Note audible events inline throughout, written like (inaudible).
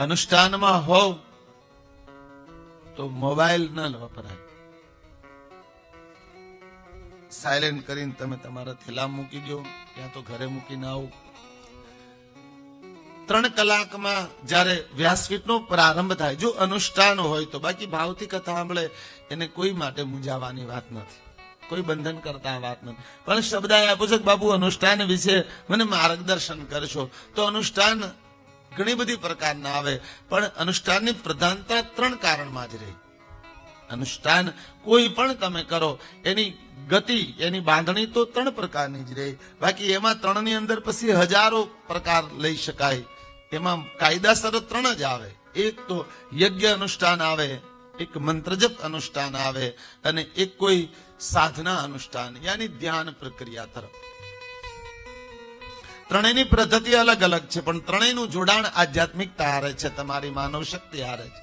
અનુષ્ઠાનમાં હોવ તો મોબાઈલ ન વપરાય. સાયલેન્ટ કરીને તમે તમારા થેલા મૂકી દો, ત્યાં તો ઘરે મૂકીને આવો. ત્રણ કલાકમાં જ્યારે વ્યાસપીઠનો પ્રારંભ થાય, જો અનુષ્ઠાન હોય તો બાકી ભાવથી કથા સાંભળે, એને કોઈ માટે મૂંઝાવાની વાત નથી. કોઈ બંધન કરતા વાત નથી. પણ શબ્દ આપ્યો છે બાબુ અનુષ્ઠાન વિશે મને માર્ગદર્શન કરશો. તો અનુષ્ઠાન ઘણી બધી પ્રકારના આવે. પણ અનુષ્ઠાનની પ્રધાનતા ત્રણ કારણમાં જ રહી. અનુષ્ઠાન કોઈ પણ તમે કરો, એની ગતિ, એની બાંધણી તો ત્રણ પ્રકારની જ રહે. બાકી એમાં ત્રણની અંદર પછી હજારો પ્રકાર લઈ શકાય. એમાં કાયદાસર ત્રણ જ આવે. એક તો યજ્ઞ અનુષ્ઠાન આવે, એક મંત્રજપ અનુષ્ઠાન આવે, અને એક કોઈ સાધના અનુષ્ઠાન, યાની ધ્યાન પ્રક્રિયા તરફ. ત્રણેયની પદ્ધતિ અલગ અલગ છે, પણ ત્રણેયનું જોડાણ આધ્યાત્મિકતા હારે છે, તમારી માનવ શક્તિ હારે છે.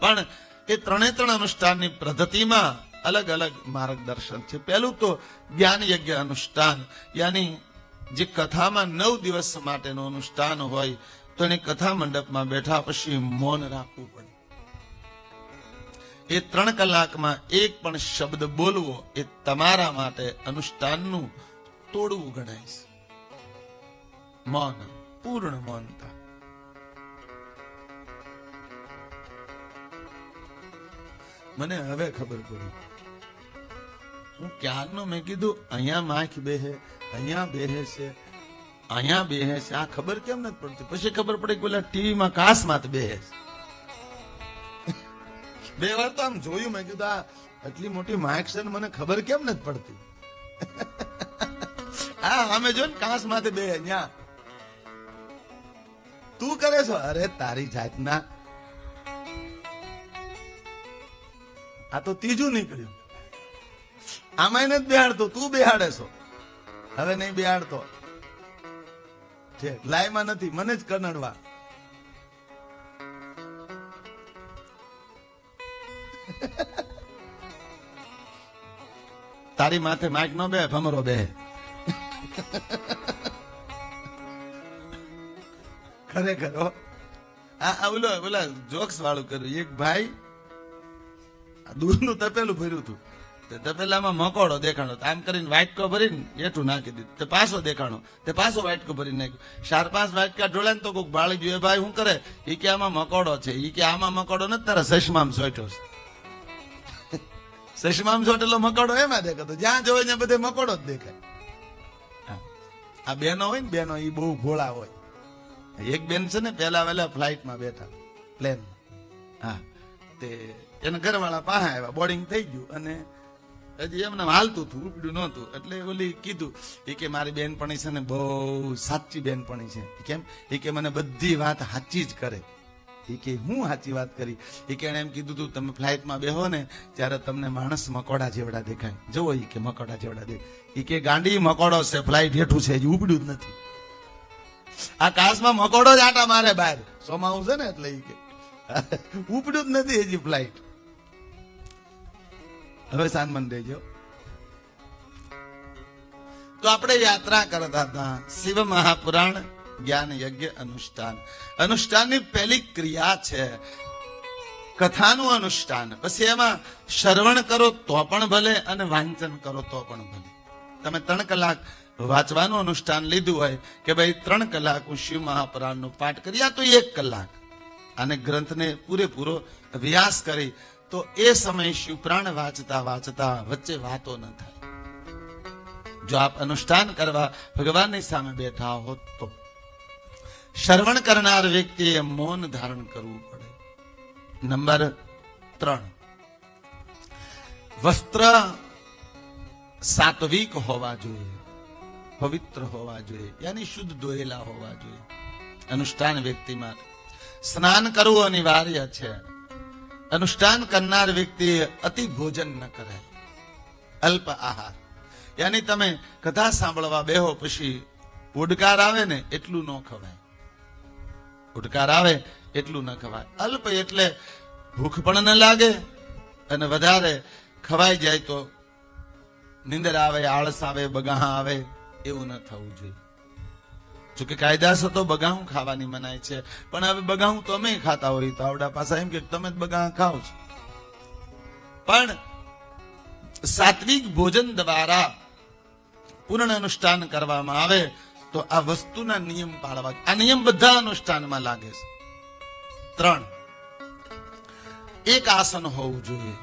પણ એ ત્રણે ત્રણ અનુષ્ઠાનની પદ્ધતિમાં અલગ અલગ માર્ગદર્શન છે. પહેલું તો જ્ઞાન યજ્ઞ અનુષ્ઠાન, યાની જે કથામાં નવ દિવસ માટેનું અનુષ્ઠાન હોય, તો એને કથા મંડપમાં બેઠા પછી મૌન રાખવું પડે. એ ત્રણ કલાકમાં એક પણ શબ્દ બોલવો એ તમારા માટે અનુષ્ઠાનનું તોડવું ગણાય છે. મૌન, પૂર્ણ મનતા મને હવે ખબર પડી. હું ક્યારનો મેં કીધું, અહીંયા માખ બેહે, અહીંયા બેહે છે, અહીંયા બેહે છે. આ ખબર કેમ નથી પડતી? પછી ખબર પડે કે પેલા ટીવીમાં કાસમાં બેહે છે. બે વાર તો આમ જોયું, મેં કીધું, આ આટલી મોટી માઇક છે મને ખબર કેમ નથી પડતી? (laughs) હા અમે જો ને કાસ માથે બે ન્યા. તું કરે છો? અરે, તારી જાતના. આ તો ત્રીજું નીકળ્યું. આમાં નથી બેહાડતો, તું બેહાડે છો. હવે નહીં બેહાડતો. છે લાઈમાં નથી, મને જ કનડવા. તારી માથે માઇક નો બે, ભમરો બે. ખરેખર. આ ઓલો ઓલા જોક્સ વાળું કર્યું. એક ભાઈ દૂધનું તપેલું ભર્યું હતું. તે તપેલામાં મકોડો દેખાણો. આમ કરીને વાટકો ભરીને એઠું નાખી દીધું. તે પાછો દેખાણો. તે પાછો વાટકો ભરી નાખ્યો. ચાર પાંચ વાટકા ઢોળે ને તો કોઈક બાળી જોઈએ ભાઈ શું કરે? એ કે આમાં મકોડો છે. એ કે આમાં મકોડો નથી, તારા સશમામ સોઠો છે. સશમામ સોટેલો મકોડો એમાં દેખાતો. જ્યાં જોવે ત્યાં બધે મકોડો જ દેખાય. આ બેનો હોય ને બેનો એ બહુ ભોળા હોય. એક બેન છે ને પેલા વેલા ફ્લાઇટમાં બેઠા પ્લેન હા, તે એના ઘરવાળા પાસે આવ્યા બોર્ડિંગ થઈ ગયું અને હજી એમને હાલતું હતું, ઉપડ્યું નહોતું. એટલે ઓલી કીધું એ કે મારી બેનપણી છે ને, બહુ સાચી બેનપણી છે. કેમ? એ કે મને બધી વાત સાચી જ કરે. એ કે, હું સાચી વાત કરી? એ કે એણે એમ કીધું તું, તમે ફ્લાઇટમાં બેહો ને, ત્યારે તમને માણસ મકોડા જેવડા દેખાય. જુઓ એ કે, મકોડા જેવડા દેખાય. એ કે, ગાંડી મકોડો છે ફ્લાઇટ હેઠું છે, હજી ઉપડ્યું જ નથી. આ કાસમાં મકોડો જ આટા મારે બહાર. સોમાવું છે ને એટલે કે. ઉપડ્યું જ નથી હજી ફ્લાઇટ હવે સાનમન દેજો. તો આપણે યાત્રા કરતા હતા. શિવ મહાપુરાણ જ્ઞાન યજ્ઞ અનુષ્ઠાન. અનુષ્ઠાનની પહેલી ક્રિયા છે કથાનું અનુષ્ઠાન. પછી એમાં શ્રવણ કરો તો પણ ભલે અને વાંચન કરો તો પણ ભલે. તમે ત્રણ કલાક વાંચવાનું અનુષ્ઠાન લીધું હોય કે ભાઈ ત્રણ કલાક હું શિવ મહાપુરાણનો પાઠ કરી તો એક કલાક. અને ગ્રંથને પૂરેપૂરો વ્યાસ કરી, તો એ સમયે શિવપ્રાણ વાંચતા વાંચતા વચ્ચે વાતો ન થાય. જો આપ અનુષ્ઠાન કરવા ભગવાનની સામે બેઠા હો તો શ્રવણ કરનાર વ્યક્તિએ મૌન ધારણ કરવું પડે. નંબર ત્રણ. વસ્ત્ર સાત્વિક હોવા જોઈએ. પવિત્ર હોવા જોઈએ, યાની શુદ્ધ ધોયેલા હોવા જોઈએ. અનુષ્ઠાન વ્યક્તિ માટે. સ્નાન કરવું અનિવાર્ય છે. અનુષ્ઠાન કરનાર વ્યક્તિ અતિ ભોજન ન કરે. અલ્પ આહાર. યાની તમે કથા સાંભળવા બેહો પછી ઉડકાર આવે ને એટલું ન ખવાય. ઉડકાર આવે એટલું ન ખવાય. અલ્પ એટલે ભૂખ પણ ન લાગે અને વધારે ખવાઈ જાય તો નીંદર આવે, આળસ આવે, બગાહા આવે એવું ન થવું જોઈએ. જોકે કાયદાસર તો બગાહું ખાવાની મનાય છે. પણ હવે બગાહું તમે ખાતા હોય તો આવડા પાછા એમ કે તમે જ બગા ખાઓ છો. પણ સાત્વિક ભોજન દ્વારા પૂર્ણ અનુષ્ઠાન કરવામાં આવે તો આ વસ્તુના નિયમ પાળવા આ નિયમ બધા અનુષ્ઠાનમાં લાગે છે. ત્રણ. એક આસન હોવું જોઈએ.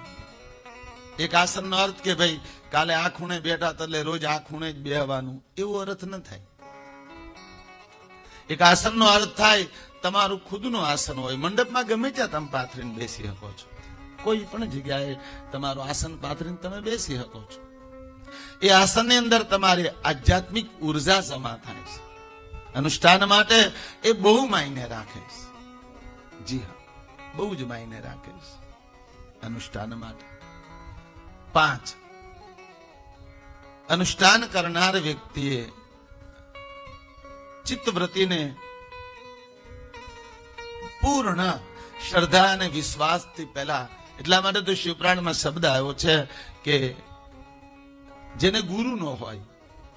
એક આસનનો અર્થ કે ભાઈ કાલે આ ખૂણે બેઠા એટલે રોજ આ ખૂણે જ બેહવાનું. એવો અર્થ ન થાય. એક આસનનો અર્થ થાય, તમારું ખુદનું આસન હોય. મંડપમાં ગમે ત્યાં તમે પાથરીને બેસી શકો છો. કોઈ પણ જગ્યાએ તમારું આસન પાથરીને તમે બેસી શકો છો. એ આસનની અંદર તમારી આધ્યાત્મિક ઊર્જા જમા થાય છે. અનુષ્ઠાન માટે એ બહુ માયને રાખે છે. જી હા, બહુ જ માયને રાખે છે. અનુષ્ઠાન માટે પાંચ અનુષ્ઠાન કરનાર વ્યક્તિએ ચિત્તવૃત્તિને પૂર્ણ શ્રદ્ધા અને વિશ્વાસથી પહેલા, એટલા માટે તો શિવપ્રાણમાં શબ્દ આવ્યો છે કે જેને ગુરુ ન હોય,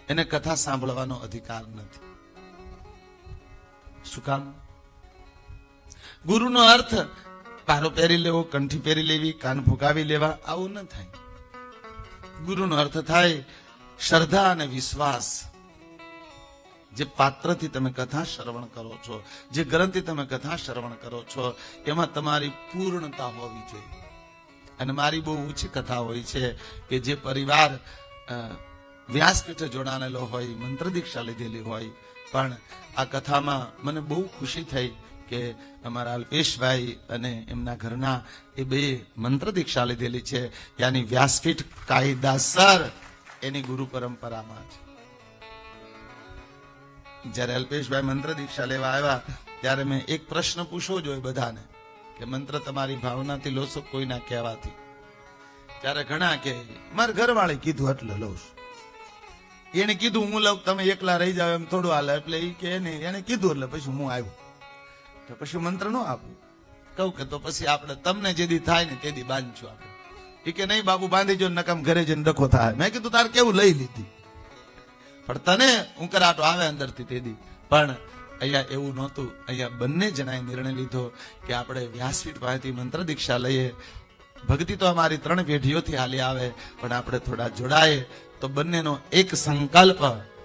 એને કથા સાંભળવાનો અધિકાર નથી. શું કામ? ગુરુનો અર્થ, પારો પહેરી લેવો, કંઠી પહેરી લેવી, કાન ફૂંકાવી લેવા, આવું ન થાય. ગુરુનો અર્થ થાય શ્રદ્ધા અને વિશ્વાસ. જે પાત્રથી તમે કથા શ્રવણ કરો છો, જે ગ્રંથથી તમે કથા શ્રવણ કરો છો, એમાં તમારી પૂર્ણતા હોવી જોઈએ. અને મારી બહુ ઊંચી કથા હોય છે કે જે પરિવાર વ્યાસપીઠે જોડાણેલો હોય મંત્ર દીક્ષા લીધેલી હોય, પણ આ કથામાં મને બહુ ખુશી થઈ કે અમારા અલ્પેશભાઈ અને એમના ઘરના એ બે મંત્ર દીક્ષા લીધેલી છે. યાની વ્યાસપીઠ કાયદાસર એની ગુરુ પરંપરામાં છે. જ્યારે અલ્પેશભાઈ મંત્ર દીક્ષા લેવા આવ્યા, ત્યારે મેં એક પ્રશ્ન પૂછવો જોઈએ બધાને, કે મંત્ર તમારી ભાવનાથી લો કોઈના કહેવાથી? ત્યારે ઘણા કે, મારા ઘરવાળે કીધું એટલે લઉં એને કીધું, હું લઉં, તમે એકલા રહી જાવ એમ થોડું હાલે. એટલે એ કે નહીં એને કીધું એટલે પછી હું આવ્યો. તો પછી મંત્ર ન આપું. કહું કે તો પછી આપણે તમને જેદી થાય ને તેદી બાંધશું આપણે. એ કે નહીં, બાબુ, બાંધી જો નકામ ઘરે જઈને ડખો થાય. મેં કીધું, તાર કેવું લઈ લીધી? પણ તને ઉંકરાટો આવે અંદરથી તેદી પણ અહીંયા એવું નહોતું. અહીંયા બંને જણાએ નિર્ણય લીધો કે આપણે વ્યાસપીઠ પાસેથી મંત્ર દીક્ષા લઈએ. ભક્તિ તો અમારી ત્રણ પેઢીઓથી હાલી આવે, પણ આપણે થોડા જોડાય તો બંનેનો એક સંકલ્પ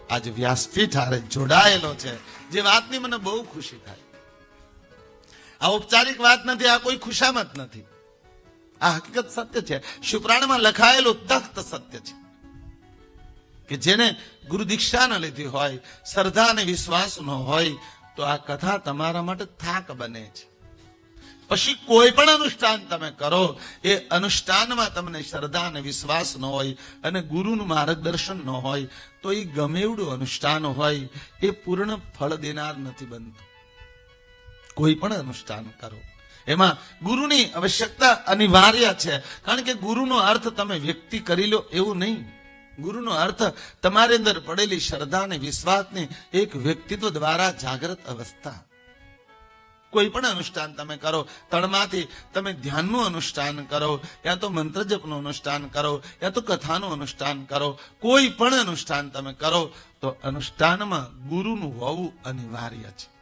આજે વ્યાસપીઠ હારે જોડાયેલો છે. જે વાતની મને બહુ ખુશી થાય. આ ઔપચારિક વાત નથી, આ કોઈ ખુશામત નથી. આ હકીકત સત્ય છે. શુક્રાણમાં લખાયેલું તખ્ત સત્ય છે. કે જેને ગુરુ દીક્ષા લીધી હોય, શ્રદ્ધા અને વિશ્વાસ ન હોય, તો આ કથા તમારા માટે થાક બને છે. પછી કોઈ પણ અનુષ્ઠાન તમે કરો, એ અનુષ્ઠાનમાં તમને શ્રદ્ધા અને વિશ્વાસ ન હોય અને ગુરુનું માર્ગદર્શન ન હોય, તો એ ગમે એવડું અનુષ્ઠાન હોય, એ પૂર્ણ ફળ દેનાર નથી બનતું. કોઈ પણ અનુષ્ઠાન કરો. એમાં ગુરુની આવશ્યકતા અનિવાર્ય છે. કારણ કે ગુરુનો અર્થ તમે વ્યક્તિ કરી લો એવું નહીં. ગુરુનો અર્થ તમારી અંદર પડેલી શ્રદ્ધા અને વિશ્વાસની એક વ્યક્તિત્વ દ્વારા જાગૃત અવસ્થા. કોઈ પણ અનુષ્ઠાન તમે કરો તળમાંથી તમે ધ્યાનનું અનુષ્ઠાન કરો, યા તો મંત્ર જપનું અનુષ્ઠાન કરો, યા તો કથાનું અનુષ્ઠાન કરો, કોઈ પણ અનુષ્ઠાન તમે કરો, તો અનુષ્ઠાનમાં ગુરુનું હોવું અનિવાર્ય છે.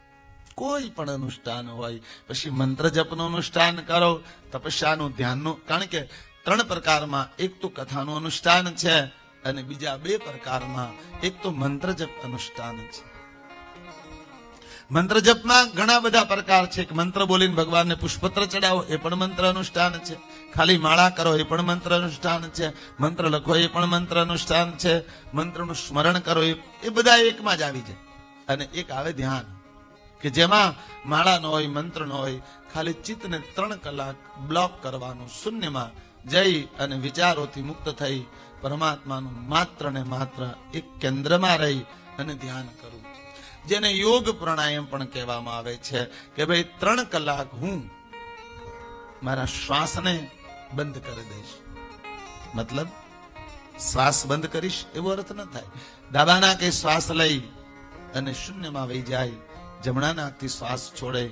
કોઈ પણ અનુષ્ઠાન હોય, પછી મંત્ર જપનું અનુષ્ઠાન કરો, તપસ્યાનું ધ્યાનનું, કારણ કે ત્રણ પ્રકારમાં એક તો કથાનું અનુષ્ઠાન છે અને બીજા બે પ્રકારમાં એક તો મંત્ર જપ અનુષ્ઠાન છે. મંત્ર જપમાં ઘણા બધા પ્રકાર છે. મંત્ર બોલીને ભગવાનને પુષ્પત્ર ચડાવો, એ પણ મંત્ર અનુષ્ઠાન છે. ખાલી માળા કરો, એ પણ મંત્ર અનુષ્ઠાન છે. મંત્ર લખો, એ પણ મંત્ર અનુષ્ઠાન છે. મંત્રનું સ્મરણ કરો એ બધા એકમાં જ આવી જાય. અને એક આવે ધ્યાન. કે જેમાં માળા ન હોય, મંત્ર ન હોય, ખાલી ચિત્તને ત્રણ કલાક બ્લોક કરવાનું શૂન્યમાં જઈ અને વિચારોથી મુક્ત થઈ પરમાત્માનું માત્ર ને માત્ર એક કેન્દ્રમાં રહી અને ધ્યાન કરવું જેને યોગ પ્રાણાયામ પણ કહેવામાં આવે છે કે ભાઈ ત્રણ કલાક હું મારા શ્વાસને બંધ કરી દઈશ. મતલબ શ્વાસ બંધ કરીશ એવો અર્થ ન થાય. દાબાના કે શ્વાસ લઈ અને શૂન્યમાં વહી જાય જમણા નાકથી શ્વાસ છોડે,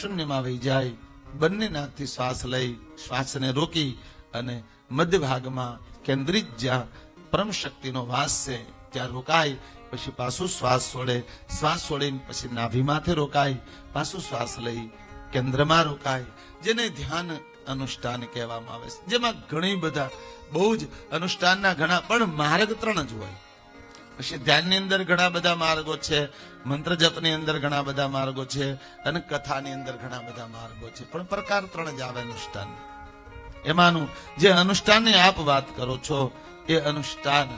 શૂન્યમાં વહી જાય બંને નાકથી શ્વાસ લઈ, શ્વાસને રોકી અને મધ્ય ભાગમાં કેન્દ્રિત જ્યાં પરમ શક્તિનો વાસ છે, ત્યાં રોકાય, પછી પાછું શ્વાસ છોડે. શ્વાસ છોડીને પછી નાભીમાંથી રોકાય, પાછું શ્વાસ લઈ કેન્દ્રમાં રોકાય, જેને ધ્યાન અનુષ્ઠાન કહેવામાં આવે છે. જેમાં ઘણી બધા બહુ જ અનુષ્ઠાનના ઘણા, પણ માર્ગ ત્રણ જ હોય. પછી ધ્યાનની અંદર ઘણા બધા માર્ગો છે મંત્ર જપની અંદર ઘણા બધા માર્ગો છે અને કથાની અંદર ઘણા બધા માર્ગો છે. પણ પ્રકાર ત્રણ જ આવે અનુષ્ઠાન. એમાંનું જે અનુષ્ઠાનની આપ વાત કરો છો, એ અનુષ્ઠાન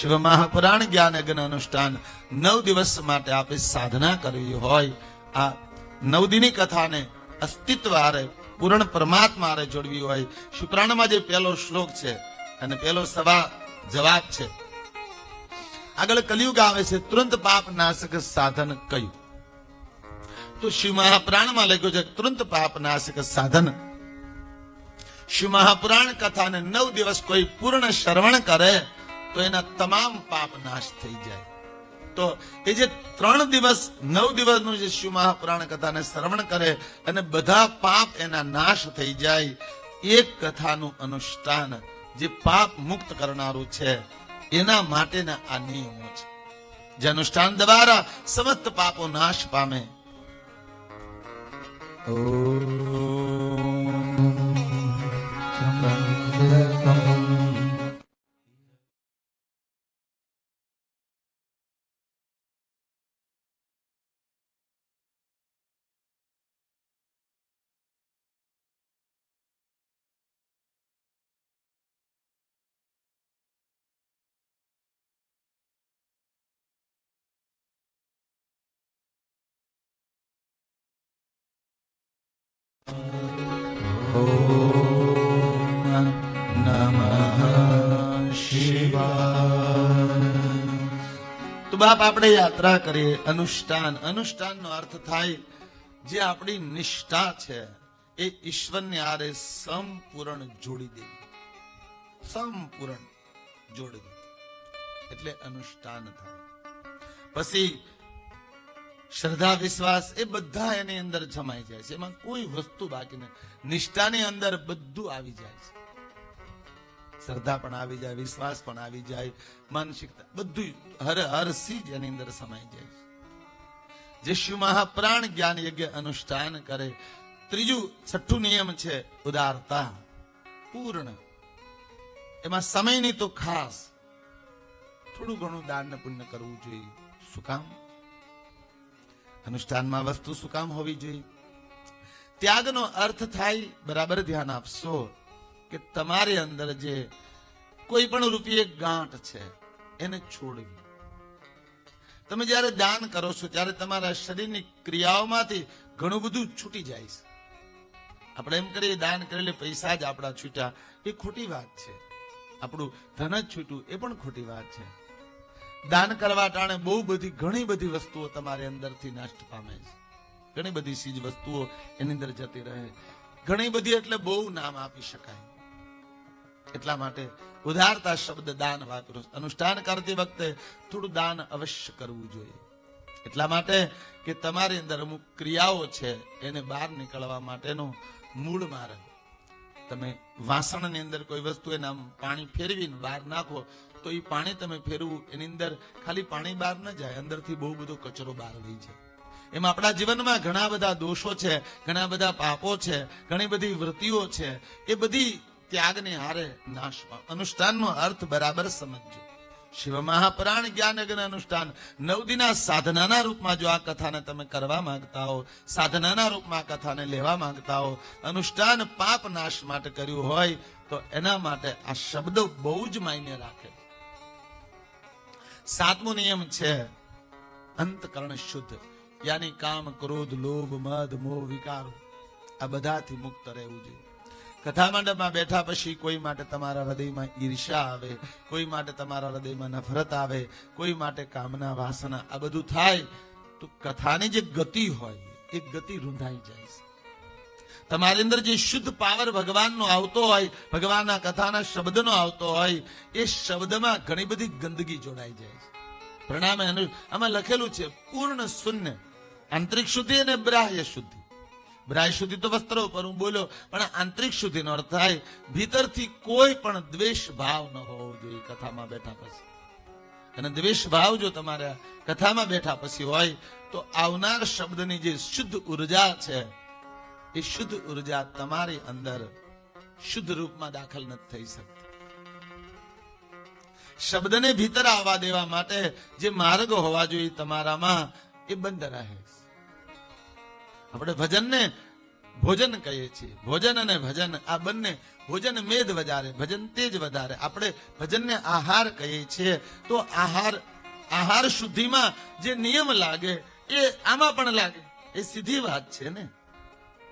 શિવ મહાપુરાણ જ્ઞાન યજ્ઞ અનુષ્ઠાન નવ દિવસ માટે આપે સાધના કરવી હોય, આ નવદીની કથાને અસ્તિત્વ આરે પૂર્ણ પરમાત્મા આરે જોડવી હોય. શુક્રાણમાં જે પહેલો શ્લોક છે, અને પહેલો સવા જવાબ છે આગળ કલયુગ આવે છે, તુરંત પાપ નાશક સાધન કયું? તો શિવ મહાપુરાણમાં લખ્યું છે, તુરંત પાપ નાશક સાધન. શિવ મહાપુરાણ કથાને નવ દિવસ કોઈ પૂર્ણ શ્રવણ કરે, તો એના તમામ પાપ નાશ થઈ જાય. તો એ જે ત્રણ દિવસ, નવ દિવસનું જે શિવ મહાપુરાણ કથાને શ્રવણ કરે, અને બધા પાપ એના નાશ થઈ જાય, એક કથાનું અનુષ્ઠાન જે પાપ મુક્ત કરનારું છે એના માટેના આ નિયમો છે. જે અનુષ્ઠાન દ્વારા સમસ્ત પાપો નાશ પામે. ઓમ તો બાપ, આપણે યાત્રા કરીએ. અનુષ્ઠાન. અનુષ્ઠાનનો અર્થ થાય, જે આપણી નિષ્ઠા છે, એ ઈશ્વરને આરે સંપૂર્ણ જોડી દેવી સંપૂર્ણ જોડવી એટલે અનુષ્ઠાન થાય. પછી શ્રદ્ધા, વિશ્વાસ એ બધા એની અંદર જમાઈ જાય છે. એમાં કોઈ વસ્તુ બાકી નથી નિષ્ઠાની અંદર બધું આવી જાય છે. શ્રદ્ધા પણ આવી જાય, વિશ્વાસ પણ આવી જાય, માનસિકતા બધું હર હર સીજ એની અંદર સમાઈ જાય છે. જે મહાપ્રાણ જ્ઞાન યજ્ઞ અનુષ્ઠાન કરે. ત્રીજું છઠ્ઠું નિયમ છે ઉદારતા. પૂર્ણ. એમાં સમયની તો ખાસ થોડું ઘણું દાન પુણ્ય કરવું જોઈએ. શું કામ? અનુષ્ઠાનમાં વસ્તુ શું હોવી જોઈએ? ત્યાગનો અર્થ થાય, બરાબર ધ્યાન આપશો, કે તમારી અંદર જે કોઈ પણ રૂપિયે ગાંઠ છે, એને છોડવી. તમે જ્યારે દાન કરો છો, ત્યારે તમારા શરીરની ક્રિયાઓમાંથી ઘણું બધું છૂટી જાય છે. આપણે એમ કરીએ, દાન કરેલે પૈસા જ આપણા છૂટ્યા. એ ખોટી વાત છે. આપણું ધન જ છૂટ્યું, એ પણ ખોટી વાત છે. દાન કરવા ટાણે બહુ બધી, ઘણી બધી વસ્તુઓ તમારી અંદરથી નષ્ટ પામે છે. ઘણી બધી ચીજ વસ્તુઓ એની અંદર જતી રહે. ઘણી બધી એટલે બહુ નામ આપી શકાય. એટલા માટે ઉદારતા શબ્દ દાન વાપરો. અનુષ્ઠાન કરતી વખતે થોડું દાન અવશ્ય કરવું જોઈએ. એટલા માટે કે તમારી અંદર અમુક ક્રિયાઓ છે, એને બહાર નીકળવા માટેનો મૂળ માર્ગ. તમે વાસણની અંદર કોઈ વસ્તુ એના પાણી ફેરવીને બહાર નાખો તો એ પાણી તમે ફેરવું, એની અંદર ખાલી પાણી બહાર ન જાય, અંદરથી બહુ બધો કચરો બહાર લઈ જાય. એમાં આપણા જીવનમાં ઘણા બધા દોષો છે, ઘણા બધા પાપો છે, ઘણી બધી વૃત્તિઓ છે, એ બધી ત્યાગને હારે નાશ, અનુષ્ઠાનનો અર્થ બરાબર સમજજો. શિવ મહાપુરાણ જ્ઞાન યજ્ઞ અનુષ્ઠાન, નવદિના સાધનાના રૂપમાં જો આ કથાને તમે કરવા માંગતા હો, સાધનાના રૂપમાં કથાને લેવા માંગતા હો, અનુષ્ઠાન પાપ નાશ માટે કર્યું હોય, તો એના માટે આ શબ્દ બહુ જ માયને રાખે. સાતમો નિયમ છે, અંતકરણ શુદ્ધ. યાની કામ, ક્રોધ, લોભ, મદ, મોહ, વિકારો, આ બધાથી મુક્ત રહેવું જોઈએ. કથા મંડપમાં બેઠા પછી કોઈ માટે તમારા હૃદયમાં ઈર્ષા આવે, કોઈ માટે તમારા હૃદયમાં નફરત આવે, કોઈ માટે કામના વાસના, આ બધું થાય, તો કથાની જે ગતિ હોય, એ ગતિ રૂંધાઈ જાય છે. તમારી અંદર જે શુદ્ધ પાવર ભગવાનનો આવતો હોય, ભગવાનના કથાના શબ્દનો આવતો હોય, એ શબ્દમાં ઘણી બધી ગંદકી જોડાઈ જાય છે. પ્રણામે અનુ- આમાં લખેલું છે, પૂર્ણ શૂન્ય, આંતરિક શુદ્ધિ અને બ્રાહ્ય શુદ્ધિ. બ્રાહ્ય શુદ્ધિ તો વસ્ત્રો ઉપર હું બોલ્યો, પણ આંતરિક શુદ્ધિનો અર્થ થાય, ભીતરથી કોઈ પણ દ્વેષ ભાવ ન હોવો જોઈએ કથામાં બેઠા પછી. અને દ્વેષ ભાવ જો તમારા કથામાં બેઠા પછી હોય, તો આવનાર શબ્દની જે શુદ્ધ ઊર્જા છે એ શુદ્ધ ઊર્જા તમારી અંદર શુદ્ધ રૂપમાં દાખલ નથી થઈ શકતી. શબ્દને ભીતર આવવા દેવા માટે જે માર્ગ હોવા જોઈએ તમારામાં એ બંધ રહે. આપણે ભજનને ભોજન કહીએ છીએ. ભોજન અને ભજન, આ બંને ભોજન મેદ વધારે, ભજન તેજ વધારે. આપણે ભજનને આહાર કહીએ છીએ. તો આહાર આહાર શુદ્ધિમાં જે નિયમ લાગે, એ આમાં પણ લાગે. એ સીધી વાત છે ને?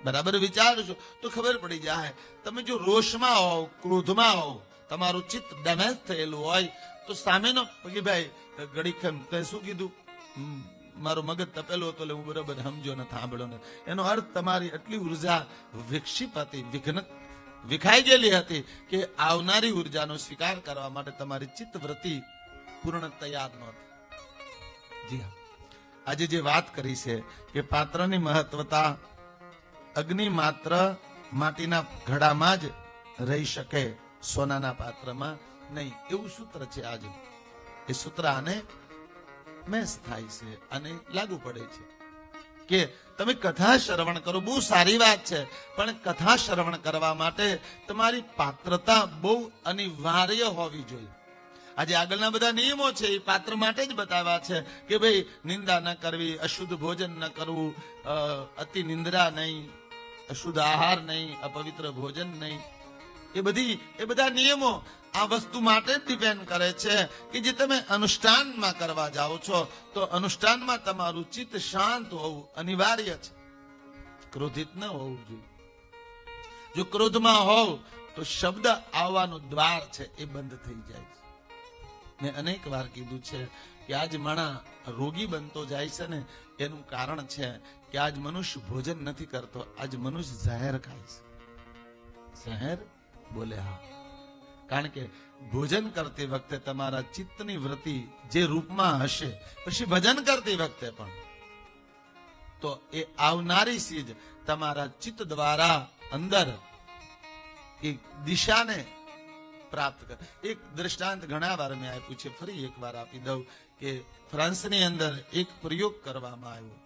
બરાબર વિચારશો તો ખબર પડી જાય. તમે જો રોષમાં હોવ ક્રોધમાં હોવ તમારું ચિત્ત ડેમેજ થયેલું હોય, તો સામેનો કે ભાઈ ઘડીખમ તે શું કીધું? મારો મગજ તપેલો હતો એટલે હું બરાબર સમજો ને થાંભળો ને. એનો અર્થ તમારી એટલી ઊર્જા વિક્ષિપ હતી, વિઘ્ન વિખાઈ ગયેલી હતી કે આવનારી ઉર્જાનો સ્વીકાર કરવા માટે તમારી ચિત્ત વૃત્તિ પૂર્ણ તૈયાર નહોતી. જી હા. આજે જે વાત કરી છે કે પાત્રની મહત્વતા અગ્નિ માત્ર માટીના ઘડામાં જ રહી શકે, સોનાના પાત્રમાં નહીં. એવું સૂત્ર છે આજે. એ સૂત્ર આને મેસ થાય છે અને લાગુ પડે છે. કે તમે કથા શ્રવણ કરો, બહુ સારી વાત છે, પણ કથા શ્રવણ કરવા માટે તમારી પાત્રતા બહુ અનિવાર્ય હોવી જોઈએ. આજે આગળના બધા નિયમો છે, એ પાત્ર માટે જ બતાવ્યા છે કે ભાઈ નિંદા ન કરવી, અશુદ્ધ ભોજન ન કરવું અતિ નિંદ્રા નહીં, અશુદ્ધ આહાર નહીં, અપવિત્ર ભોજન નહીં. એ બધી, એ બધા નિયમો આ વસ્તુ માટે ડિપેન્ડ કરે છે કે જે તમે અનુષ્ઠાનમાં કરવા જાઓ છો, તો અનુષ્ઠાનમાં તમારું ચિત્ત શાંત હોવું અનિવાર્ય છે. ક્રોધિત ન હોવું જોઈએ. જો ક્રોધમાં હોવ, તો શબ્દ આવવાનું દ્વાર છે, એ બંધ થઈ જાય છે. મેં અનેક વાર કીધું છે કે આજ માણા રોગી બનતો જાય છે ને, એનું કારણ છે કે આજ મનુષ્ય ભોજન નથી કરતો, આજ મનુષ્ય ઝહેર ખાય છે. ઝહેર બોલે હા. કારણ કે ભોજન કરતી વખતે તમારા ચિત્તની વૃત્તિ જે રૂપમાં હશે, પછી ભજન કરતી વખતે પણ. તો એ આવનારી ચીજ તમારા ચિત્ત દ્વારા અંદર એ દિશાને પ્રાપ્ત કર. એક દ્રષ્ટાંત ઘણા વાર મેં આપ્યું છે. ફરી એક વાર આપી દઉં કે ફ્રાન્સની અંદર એક પ્રયોગ કરવામાં આવ્યો.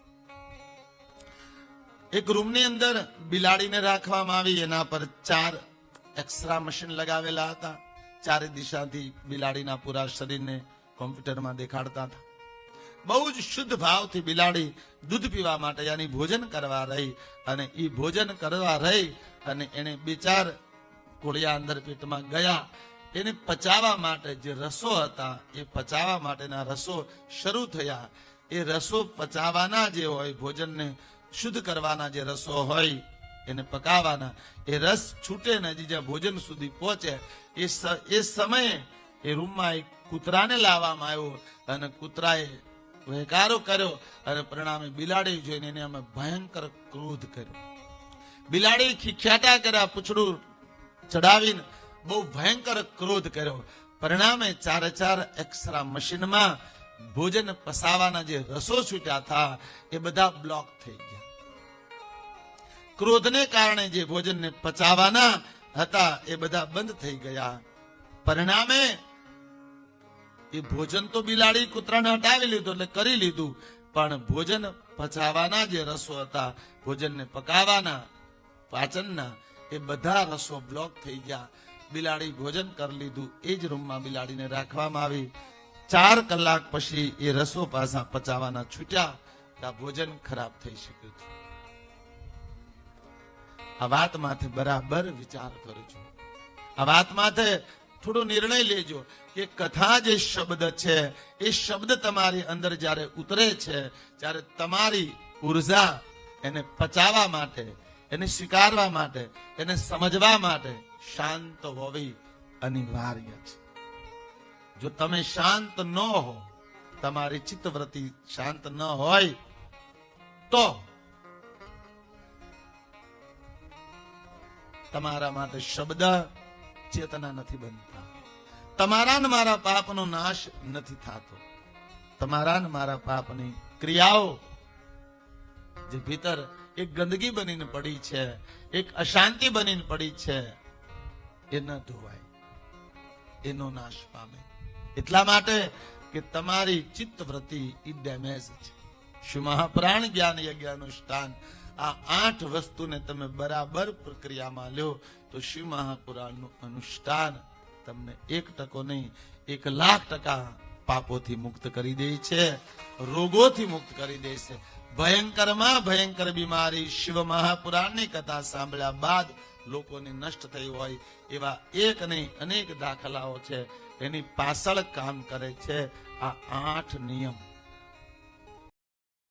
એક રૂમની અંદર બિલાડીને રાખવામાં આવી. એના પર ચાર એક્સરા મશીન લગાવેલા હતા. ચારે દિશાથી બિલાડીના પૂરા શરીરને કોમ્પ્યુટરમાં દેખાડતા હતા. બહુ જ શુદ્ધ ભાવથી બિલાડી દૂધ પીવા માટે યાની ભોજન કરવા રહી અને એ ભોજન કરવા રહી અને એને બે ચાર કોળિયા અંદર પેટમાં ગયા. એને પચાવવા માટે જે રસો હતા, એ પચાવવા માટેના રસો શરૂ થયા. એ રસો પચાવવાના જે હોય, ભોજનને શુદ્ધ કરવાના જે રસો હોય, એને પકાવવાના. એ રસ છૂટે ને જ્યાં ભોજન સુધી પહોંચે, એ એ સમયે એ રૂમમાં એક કૂતરાને લાવવામાં આવ્યો અને કૂતરાએ વહેકારો કર્યો અને પરિણામે બિલાડી જોઈને એને અમે ભયંકર ક્રોધ કર્યો. બિલાડી ખીખ્યાટા કર્યા, પૂછડું ચડાવીને બહુ ભયંકર ક્રોધ કર્યો. પરિણામે ચારે ચાર એક્સરા મશીનમાં ભોજન પસાવાના જે રસો છૂટ્યા હતા, એ બધા બ્લોક થઈ ગયા. ક્રોધને કારણે જે ભોજનને પચાવવાના હતા, એ બધા બંધ થઈ ગયા. પરિણામે એ ભોજન તો બિલાડી કૂતરાને હટાવી લીધું એટલે કરી લીધું, પણ ભોજન પચાવવાના જે રસો હતા, ભોજનને પકાવવાના પાચનના એ બધા રસો બ્લોક થઈ ગયા. બિલાડી ભોજન કરી લીધું. એ જ રૂમમાં બિલાડીને રાખવામાં આવી. ચાર કલાક પછી એ રસો પાસા પચાવવાના છૂટ્યા આ ભોજન ખરાબ થઈ શક્યું આ વાત માથે બરાબર વિચાર કરજો. આ વાત માથે થોડો નિર્ણય લેજો કે કથા જે શબ્દ છે, એ શબ્દ તમારી અંદર જ્યારે ઉતરે છે, ત્યારે તમારી ઊર્જા એને પચાવવા માટે એને સ્વીકારવા માટે, એને સમજવા માટે શાંત હોવી અનિવાર્ય છે. જો તમે શાંત ન હો, તમારી ચિત્તવૃત્તિ શાંત ન હોય, તો તમારા માટે શબ્દ ચેતના નથી બનતા. તમારા ને મારા પાપનો નાશ નથી થતો. તમારા ને મારા પાપની ક્રિયાઓ જે ભીતર એક ગંદકી બનીને પડી છે, એક અશાંતિ બનીને પડી છે, એ ન ધોવાય, એનો નાશ પામે. એટલા માટે કે તમારી ચિત્તવૃત્તિ એ ડેમેજ છે. શું મહાપ્રાણ જ્ઞાન યજ્ઞ અનુષ્ઠાન આ આઠ વસ્તુને તમે બરાબર પ્રક્રિયામાં લ્યો તો શિવ મહાપુરાણનું અનુષ્ઠાન તમને એક ટકો નહીં, એક લાખ ટકા પાપોથી મુક્ત કરી દે છે, રોગોથી મુક્ત કરી દે છે. ભયંકરમાં ભયંકર બીમારી શિવ મહાપુરાણની કથા સાંભળ્યા બાદ લોકોને નષ્ટ થઈ હોય એવા એક નહીં, અનેક દાખલાઓ છે. એની પાછળ કામ કરે છે આ આઠ નિયમ.